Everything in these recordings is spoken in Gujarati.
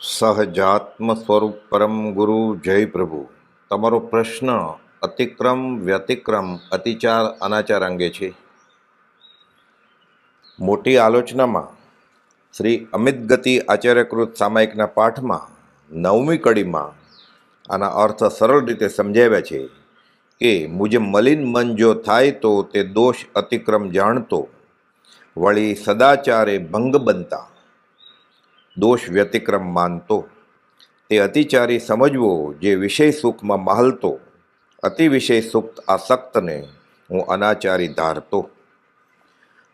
સહજાત્મ સ્વરૂપ પરમ ગુરુ જય પ્રભુ. તમારો પ્રશ્ન અતિક્રમ, વ્યતિક્રમ, અતિચાર, અનાચાર અંગે છે. મોટી આલોચનામાં શ્રી અમિત ગતિ આચાર્યકૃત સામાયિકના પાઠમાં નવમી કડીમાં આના અર્થ સરળ રીતે સમજાવ્યા છે કે મુજબ મલિન મન જો થાય તો તે દોષ અતિક્રમ જાણતો વળી સદાચારે ભંગ બનતા. દોષ વ્યતિક્રમ માનતો. તે અતિચારી સમજવો જે વિષય સુખમાં મહલતો. અતિ વિષય સુખ આસક્તને હું અનાચારી ધારતો.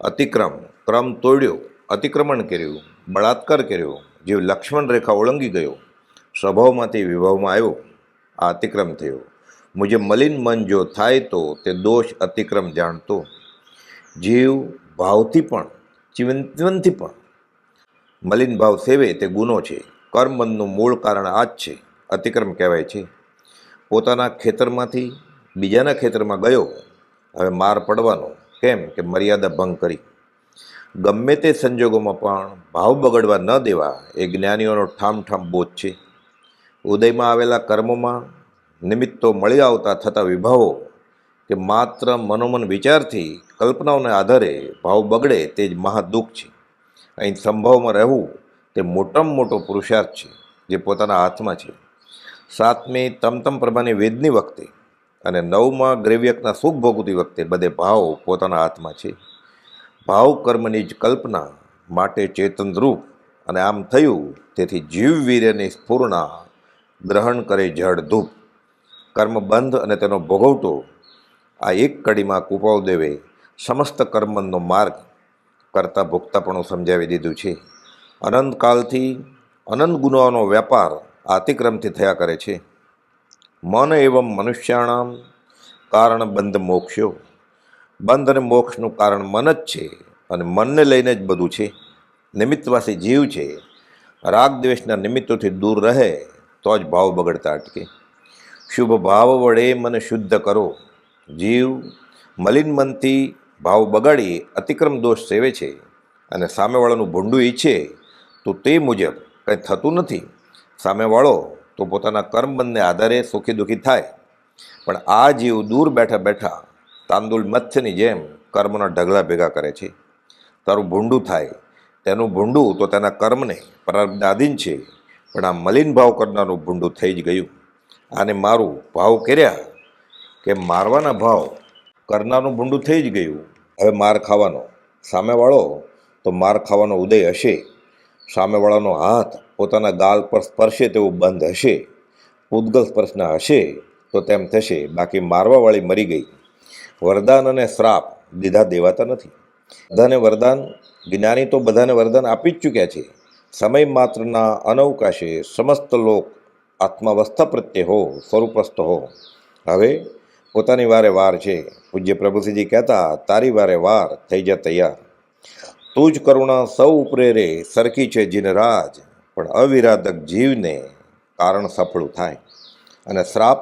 અતિક્રમ, ક્રમ તોડ્યો, અતિક્રમણ કર્યું, બળાત્કાર કર્યો, જીવ લક્ષ્મણ રેખા ઓળંગી ગયો, સ્વભાવમાંથી વિભાવમાં આવ્યો, આ અતિક્રમ થયો. મુજબ મલિન મન જો થાય તો તે દોષ અતિક્રમ જાણતો. જીવ ભાવથી પણ ચિંતનથી પણ મલિન ભાવ સેવે તે ગુનો છે. કર્મબંધનું મૂળ કારણ આ જ છે. અતિક્રમ કહેવાય છે. પોતાના ખેતરમાંથી બીજાના ખેતરમાં ગયો. હવે માર પડવાનો. કેમ કે મર્યાદા ભંગ કરી. ગમે તે સંજોગોમાં પણ ભાવ બગડવા ન દેવા એ જ્ઞાનીઓનો ઠામઠામ બોધ છે. ઉદયમાં આવેલા કર્મોમાં નિમિત્તો મળી આવતા થતા વિભાવો કે માત્ર મનોમન વિચારથી કલ્પનાઓને આધારે ભાવ બગડે તે જ મહાદુઃખ છે. અહીં સંભાવમાં રહેવું તે મોટામાં મોટો પુરુષાર્થ છે, જે પોતાના હાથમાં છે. સાતમી તમતમ પ્રભાની વેદની વખતે અને નવમાં ગ્રેવ્યકના સુખ ભોગવતી વખતે બધે ભાવ પોતાના હાથમાં છે. ભાવ કર્મની જ કલ્પના માટે ચેતનરૂપ અને આમ થયું તેથી જીવ વીર્યની સ્ફૂર્ણા ગ્રહણ કરે જળ ધૂપ. કર્મ બંધ અને તેનો ભોગવટો આ એક કડીમાં કુપાવદેવે સમસ્ત કર્મનો માર્ગ કરતા ભોગતાપણું સમજાવી દીધું છે. અનંતકાલથી અનંત ગુનાઓનો વ્યાપાર આતિક્રમથી થયા કરે છે. મન એવમ મનુષ્યાણામ કારણ બંધ મોક્ષો. બંધ અને મોક્ષનું કારણ મન જ છે અને મનને લઈને જ બધું છે. નિમિત્તવાસી જીવ છે. રાગ દ્વેષના નિમિત્તોથી દૂર રહે તો જ ભાવ બગડતા અટકે. શુભ ભાવ વડે મને શુદ્ધ કરો. જીવ મલિન મનથી ભાવ બગાડી અતિક્રમ દોષ સેવે છે અને સામેવાળાનું ભૂંડું ઈચ્છે તો તે મુજબ કંઈ થતું નથી. સામેવાળો તો પોતાના કર્મબંધને આધારે સુખી દુઃખી થાય. પણ આ જીવ દૂર બેઠા બેઠા તાંદુલ મત્સ્યની જેમ કર્મના ઢગલા ભેગા કરે છે. તારું ભૂંડું થાય, તેનું ભૂંડું તો તેના કર્મને પ્રારબ્ધને આધીન છે, પણ આ મલિન ભાવ કરનારું ભૂંડું થઈ જ ગયું. આને મારું ભાવ કર્યા કે મારવાના ભાવ કરનારનું ભૂંડું થઈ જ ગયું. હવે માર ખાવાનો. સામેવાળો? તો માર ખાવાનો ઉદય હશે. સામેવાળાનો હાથ પોતાના ગાલ પર સ્પર્શે તેવું બંધ હશે. પૂદગલ સ્પર્શના હશે તો તેમ થશે. બાકી મારવાવાળી મરી ગઈ. વરદાન અને શ્રાપ દીધા દેવાતા નથી. બધાને વરદાન? જ્ઞાની તો બધાને વરદાન આપી જ ચૂક્યા છે. સમય માત્રના અનવકાશે સમસ્ત લોક આત્માવસ્થા પ્રત્યે હો, સ્વરૂપસ્થ હો. હવે પોતાની વારે વાર છે. પૂજ્ય પ્રભુસિંહજી કહેતા, તારી વારે વાર થઈ જા તૈયાર. તું જ કરુણા સૌ ઉપરેરે સરખી છે જીન રાજ. પણ અવિરાધક જીવને કારણ સફળું થાય. અને શ્રાપ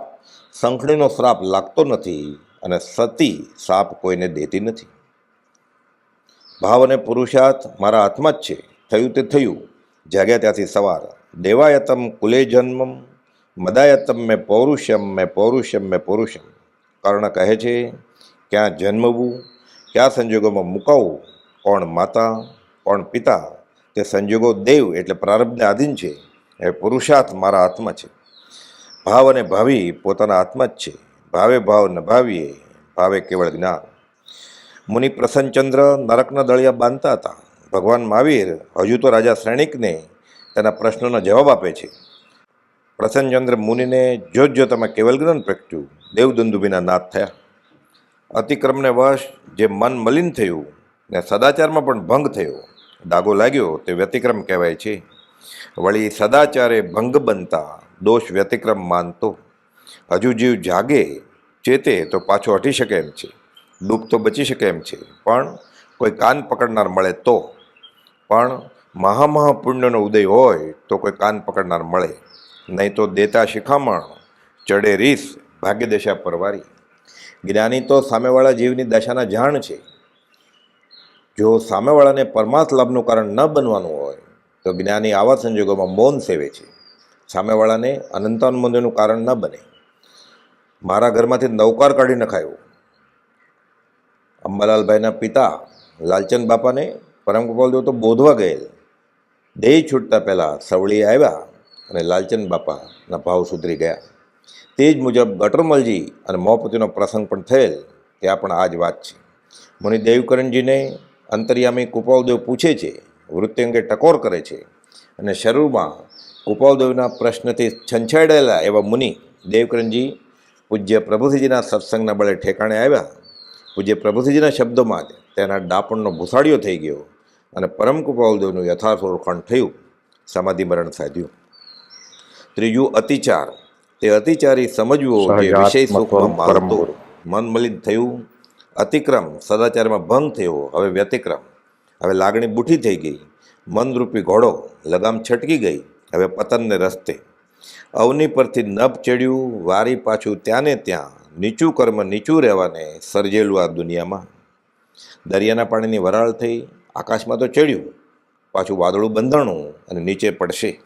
સંખણીનો શ્રાપ લાગતો નથી અને સતી સાપ કોઈને દેતી નથી. ભાવ અને પુરુષાર્થ મારા હાથમાં જ છે. થયું તે થયું. જાગ્યા ત્યાંથી સવાર. દેવાયતમ કુલે જન્મમ, મદાયતમ મેં પૌરુષમ મેં પૌરુષમ મેં પુરુષમ. કર્ણ કહે છે, ક્યાં જન્મવું, કયા સંજોગોમાં મુકાવવું, કોણ માતા, કોણ પિતા, તે સંજોગો દેવ એટલે પ્રારબ્ધને આધીન છે. એ પુરુષાર્થ મારા આત્મા છે. ભાવ અને ભાવિ પોતાના આત્મા જ છે. ભાવે ભાવ ન ભાવીએ, ભાવે કેવળ જ્ઞાન. મુનિ પ્રસન્નચંદ્ર નરકના દળિયા બાંધતા હતા. ભગવાન મહાવીર, હજુ તો રાજા શ્રેણિકને તેના પ્રશ્નોના જવાબ આપે છે. પ્રસન્નચંદ્ર મુનિને જોત જોતામાં કેવલ જ્ઞાન પ્રગટ્યું દેવદંદુભીના નાથ થયા. અતિક્રમને વશ જે મન મલિન થયું ને સદાચારમાં પણ ભંગ થયો, ડાગો લાગ્યો તે વ્યતિક્રમ કહેવાય છે. વળી સદાચારે ભંગ બનતા દોષ વ્યતિક્રમ માનતો. હજુ જીવ જાગે ચેતે તો પાછો હટી શકે એમ છે. ડૂબ તો બચી શકે એમ છે. પણ કોઈ કાન પકડનાર મળે તો. પણ મહામહા પુણ્યનો ઉદય હોય તો કોઈ કાન પકડનાર મળે. નહીં તો દેતા શિખામણ, ચડે રીસ, ભાગ્યદશા પરવારી. જ્ઞાની તો સામેવાળા જીવની દશાના જાણ છે. જો સામેવાળાને પરમાર્થ લાભનું કારણ ન બનવાનું હોય, તો જ્ઞાની આવા સંજોગોમાં મૌન સેવે છે. સામેવાળાને અનંતાનુમંદનું કારણ ન બને. મારા ઘરમાંથી નૌકાર કાઢી નખાયો. અંબાલાલભાઈના પિતા, લાલચંદ બાપાને પરમ ગોપાલદેવ તો બોધવા ગયેલ. દેહ છૂટતા પહેલાં સવળી આવ્યા. અને લાલચંદ બાપાના ભાવ સુધરી ગયા. તે જ મુજબ ગટરમલજી અને મોપતિનો પ્રસંગ પણ થયેલ ત્યાં પણ આ જ વાત છે. મુનિ દેવકરણજીને અંતર્યામી કૃપાલદેવ પૂછે છે વૃત્તિ અંગે ટકોર કરે છે અને શરૂમાં કૃપાલદેવના પ્રશ્નથી છંછાડાયેલા એવા મુનિ દેવકરણજી પૂજ્ય પ્રભુસિંહજીના સત્સંગના બળે ઠેકાણે આવ્યા. પૂજ્ય પ્રભુસિંહજીના શબ્દોમાં જ તેના ડાપણનો ભૂસાડિયો થઈ ગયો અને પરમ કૃપાલદેવનું યથાર્થ ઓળખાણ થયું. સમાધિ મરણ સાધ્યું. ત્રીજું અતિચાર. તે અતિચારી સમજવું કે વિષય સુખમાં માનતો મન મલિન થયું. અતિક્રમ. સદાચારમાં ભંગ થયો. હવે વ્યતિક્રમ. હવે લાગણી બુઠી થઈ ગઈ. મનરૂપી ઘોડો. લગામ છટકી ગઈ. હવે પતનને રસ્તે. અવની પરથી નભ ચડ્યું. વારી પાછું ત્યાંને ત્યાં. નીચું કર્મ નીચું રહેવાને સર્જેલું આ દુનિયામાં. દરિયાના પાણીની વરાળ થઈ. આકાશમાં તો ચડ્યું. પાછું વાદળું બંધાણું અને નીચે પડશે.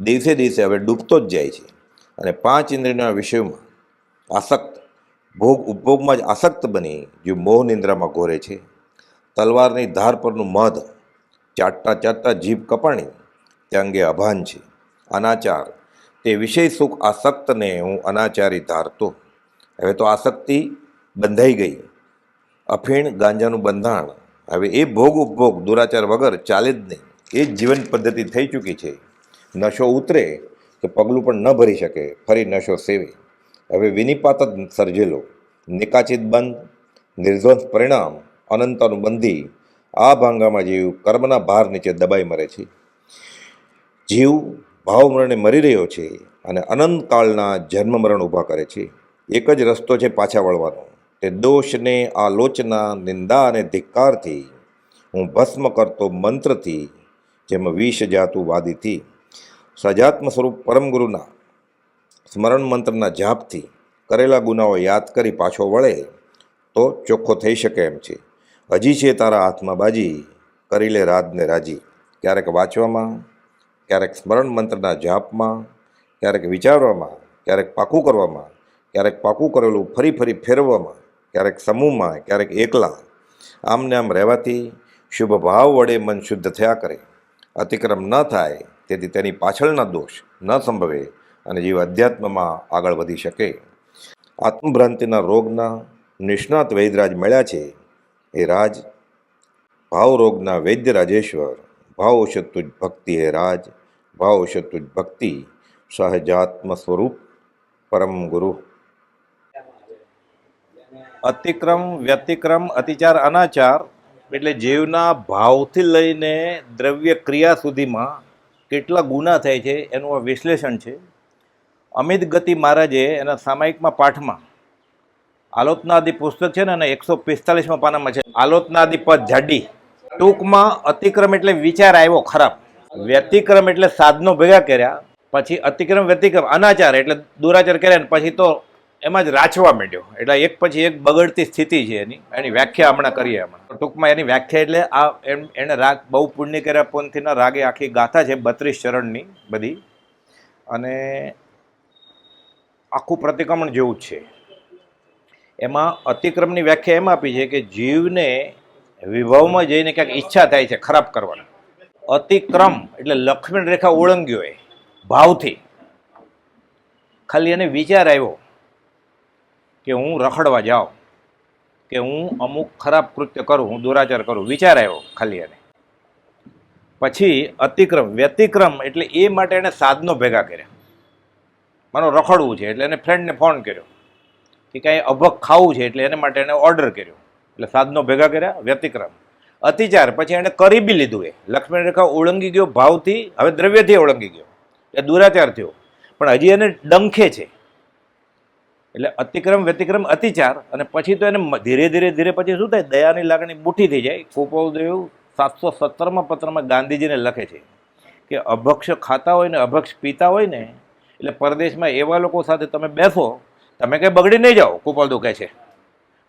દિવસે દિવસે હવે ડૂબતો જ જાય છે. અને પાંચ ઇન્દ્રિયના વિષયમાં આસક્ત, ભોગ, ઉપભોગમાં જ આસક્ત બની જે મોહ નિંદ્રામાં ઘોરે છે. તલવારની ધાર પરનું મધ, ચાટતા ચાટતા જીભ કપાણી, તે અંગે અભાન છે. અનાચાર, તે વિષય સુખ આસક્તને હું અનાચારી ધારતો. હવે તો આસક્તિ બંધાઈ ગઈ. અફીણ ગાંજાનું બંધાણ. હવે એ ભોગ, ઉપભોગ, દુરાચાર વગર ચાલે જ નહીં. એ જ જીવન પદ્ધતિ થઈ ચૂકી છે. નશો ઉતરે તો પગલું પણ ન ભરી શકે, ફરી નશો સેવે. હવે વિનિપાત જ સર્જેલો, નિકાચિત બંધ નિર્ધ્વંસ પરિણામ અનંતનું બંધી આ ભાંગામાં જીવ કર્મના ભાર નીચે દબાઈ મરે છે. જીવ ભાવમરણે મરી રહ્યો છે અને અનંતકાળના જન્મ મરણ ઊભા કરે છે. એક જ રસ્તો છે પાછા વળવાનો, તે દોષને, આલોચના, નિંદા અને ધિક્કારથી, હું ભસ્મ કરતો મંત્રથી, જેમ વિષ જાતું વાદીથી. સજાત્મ સ્વરૂપ પરમ ગુરુના સ્મરણ મંત્રના જાપથી કરેલા ગુનાઓ યાદ કરી પાછો વળે તો ચોખ્ખો થઈ શકે એમ છે. હજી છે તારા હાથમાં બાજી, કરી લે રાતને રાજી. ક્યારેક વાંચવામાં, ક્યારેક સ્મરણ મંત્રના જાપમાં, ક્યારેક વિચારવામાં, ક્યારેક પાકું કરવામાં, ક્યારેક પાકું કરેલું ફરી ફરી ફેરવવામાં, ક્યારેક સમૂહમાં, ક્યારેક એકલા. આમને આમ રહેવાથી શુભ ભાવ વડે મન શુદ્ધ થયા કરે. અતિક્રમ ન થાય તેથી તેની પાછળના દોષ ન સંભવે અને જીવ અધ્યાત્મમાં આગળ વધી શકે. આત્મભ્રાંતિના રોગના નિષ્ણાત વૈદરાજ મળ્યા છે. એ રાજ, ભાવરોગના વૈદ્ય રાજેશ્વર ભાવ ઔષધ ભક્તિ હે રાજ ભાવ ઔષધ ભક્તિ, સહજાત્મ સ્વરૂપ પરમ ગુરુ. અતિક્રમ, વ્યતિક્રમ, અતિચાર, અનાચાર એટલે જીવના ભાવથી લઈને દ્રવ્ય ક્રિયા સુધીમાં કેટલા ગુના થાય છે એનું આ વિશ્લેષણ છે. અમિત ગતિ મહારાજે એના સામાયિકમાં પાઠમાં આલોચનાદિ પુસ્તક છે ને અને એકસો પિસ્તાલીસમાં પાનામાં છે. આલોચનાદિ પદ જાડી. ટૂંકમાં અતિક્રમ એટલે વિચાર આવ્યો ખરાબ. વ્યતિક્રમ એટલે સાધનો ભેગા કર્યા, પછી અતિક્રમ વ્યતિક્રમ અનાચાર એટલે દુરાચાર કર્યા ને પછી તો એમાં જ રાચવા માંડ્યો. એટલે એક પછી એક બગડતી સ્થિતિ છે એની. એની વ્યાખ્યા હમણાં કરીએ હમણાં ટૂંકમાં એની વ્યાખ્યા એટલે આ એમ એણે રાગ, બહુ પુણ્ય કર્યા પંથીના રાગે આખી ગાથા છે, બત્રીસ ચરણની બધી. અને આખું પ્રતિક્રમણ જેવું જ છે. એમાં અતિક્રમની વ્યાખ્યા એમ આપી છે કે જીવને વિભવમાં જઈને ક્યાંક ઈચ્છા થાય છે ખરાબ કરવાની. અતિક્રમ એટલે લક્ષ્મણ રેખા ઓળંગ્યો એ, ભાવથી. ખાલી એને વિચાર આવ્યો. કે હું રખડવા જાઉં, કે હું અમુક ખરાબ કૃત્ય કરું, હું દુરાચાર કરું, વિચાર આવ્યો ખાલી એને. પછી અતિક્રમ, વ્યતિક્રમ એટલે એ માટે એણે સાધનો ભેગા કર્યા. માનો રખડવું છે એટલે એને ફ્રેન્ડને ફોન કર્યો કે કાંઈ અભક ખાવું છે એટલે એને માટે એણે ઓર્ડર કર્યો. એટલે સાધનો ભેગા કર્યા, વ્યતિક્રમ. અતિચાર, પછી એણે કરી બી લીધું એ. લક્ષ્મણ રેખા ઓળંગી ગયો ભાવથી, હવે દ્રવ્યથી ઓળંગી ગયો. એ દુરાચાર થયો. પણ હજી એને ડંખે છે. એટલે અતિક્રમ, વ્યતિક્રમ, અતિચાર અને પછી તો એને ધીરે ધીરે ધીરે પછી શું થાય? દયાની લાગણી બુઠી થઈ જાય. કુપોદેવ સાતસો સત્તરમાં પત્રમાં ગાંધીજીને લખે છે કે અભક્ષ ખાતા હોય ને અભક્ષ પીતા હોય ને, એટલે પરદેશમાં એવા લોકો સાથે તમે બેસો, તમે કંઈ બગડી નહીં જાઓ કુપાલદુ કહે છે.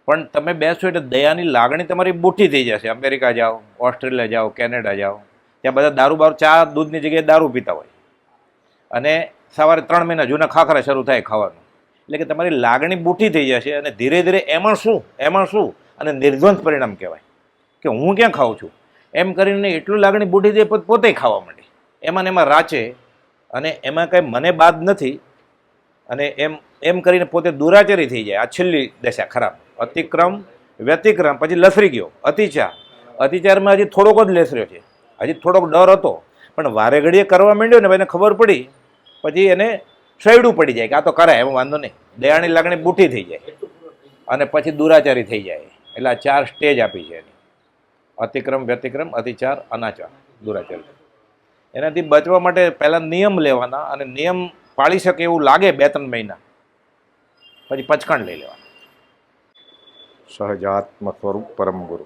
પણ તમે બેસો એટલે દયાની લાગણી તમારી બુઠી થઈ જશે. અમેરિકા જાઓ, ઓસ્ટ્રેલિયા જાઓ, કેનેડા જાઓ, ત્યાં બધા દારૂ બારૂ, ચા દૂધની જગ્યાએ દારૂ પીતા હોય. અને સવારે ત્રણ મહિના જૂના ખાખરા શરૂ થાય ખાવાનું. એટલે કે તમારી લાગણી બૂઠી થઈ જશે અને ધીરે ધીરે એમાં શું? એમાં શું? અને નિર્દ્વંદ પરિણામ કહેવાય. કે હું ક્યાં ખાઉં છું? એમ કરીને એટલું લાગણી બૂઠી થઈ પોત- ખાવા માંડી. એમાં ને એમાં રાચે અને એમાં કંઈ મને બાદ નથી અને એમ એમ કરીને પોતે દુરાચરી થઈ જાય. આ છેલ્લી દશા, ખરાબ. અતિક્રમ, વ્યતિક્રમ, પછી લસરી ગયો. અતિચાર. અતિચારમાં હજી થોડોક જ લેસર્યો છે. હજી થોડોક ડર હતો. પણ વારે ઘડીએ કરવા માંડ્યો ને ભાઈને ખબર પડી. પછી એને સૈડું પડી જાય કે આ તો કરાય એમાં વાંધો નહીં. દયાની લાગણી બૂઠી થઈ જાય. અને પછી દુરાચારી થઈ જાય. એટલે આ ચાર સ્ટેજ આપી છે એની. અતિક્રમ, વ્યતિક્રમ, અતિચાર, અનાચાર, દુરાચારી. એનાથી બચવા માટે પહેલાં નિયમ લેવાના અને નિયમ પાળી શકે એવું લાગે બે ત્રણ મહિના. પછી પચકણ લઈ લેવાના. સહજાત્મ સ્વરૂપ પરમ ગુરુ.